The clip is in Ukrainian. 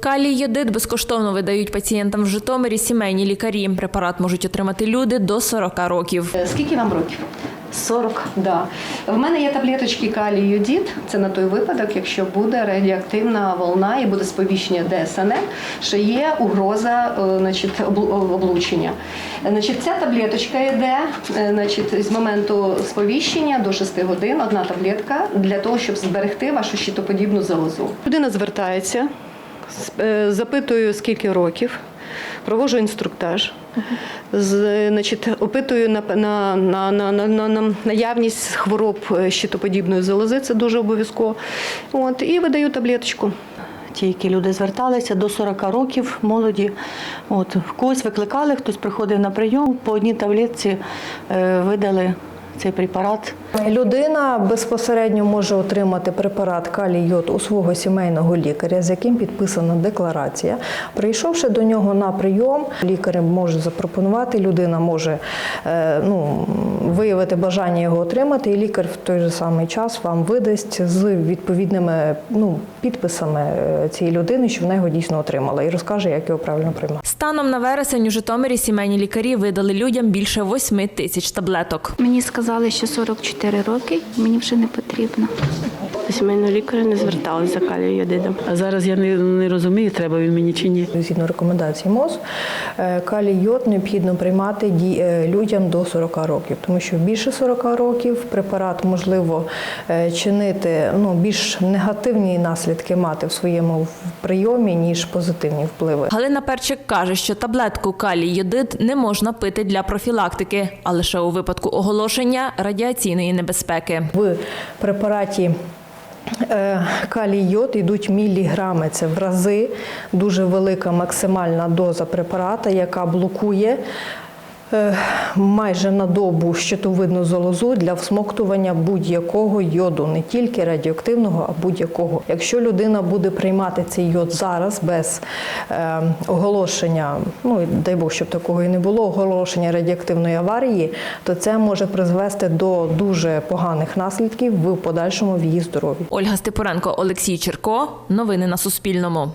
Калій йодид безкоштовно видають пацієнтам в Житомирі сімейні лікарі. Препарат можуть отримати люди до 40 років. Е, Скільки вам років? 40. Да. В мене є таблеточки калій йодід. Це на той випадок, якщо буде радіоактивна волна і буде сповіщення ДСНМ, що є угроза е, значить, обл- облучення. Е, Значить, ця таблеточка йде е, значить, з моменту сповіщення до 6 годин, одна таблетка для того, щоб зберегти вашу щитоподібну залозу. Людина звертається, е, запитую, скільки років. Проводжу інструктаж, значить, опитую на, на, на, на, на наявність хвороб е, щитоподібної залози, це дуже обов'язково. От, і видаю таблеточку. Ті, які люди зверталися до 40 років, молоді. От, когось викликали, хтось приходив на прийом, по одній таблетці е, видали цей препарат. Людина безпосередньо може отримати препарат калій йод у свого сімейного лікаря, з яким підписана декларація. Прийшовши до нього на прийом, лікар може запропонувати, людина може е, ну, виявити бажання його отримати, і лікар в той же самий час вам видасть з відповідними ну, підписами е, цієї людини, що вона його дійсно отримала, і розкаже, як його правильно приймати. Станом на вересень у Житомирі сімейні лікарі видали людям більше 8 тисяч таблеток. Мені сказали, що 44 роки, мені вже не потрібно. До сімейного лікаря не зверталася за калію йодидом. А зараз я не, не розумію, треба він мені чи ні. Згідно рекомендацій МОЗ, е, калій йод необхідно приймати ді- е, людям до 40 років, тому що більше 40 років препарат можливо е, чинити ну, більш негативні наслідки мати в своєму прийомі, ніж позитивні впливи. Галина Перчик каже, що таблетку калій йодид не можна пити для профілактики, а лише у випадку оголошення радіаційної небезпеки. В препараті калій йод йдуть міліграми, це в рази дуже велика максимальна доза препарата, яка блокує. Е, Майже на добу щитовидну залозу для всмоктування будь-якого йоду, не тільки радіоактивного, а будь-якого. Якщо людина буде приймати цей йод зараз без е, оголошення, ну дай Бог, щоб такого і не було, оголошення радіоактивної аварії, то це може призвести до дуже поганих наслідків в подальшому в її здоров'ї. Ольга Степуренко, Олексій Черко. Новини на Суспільному.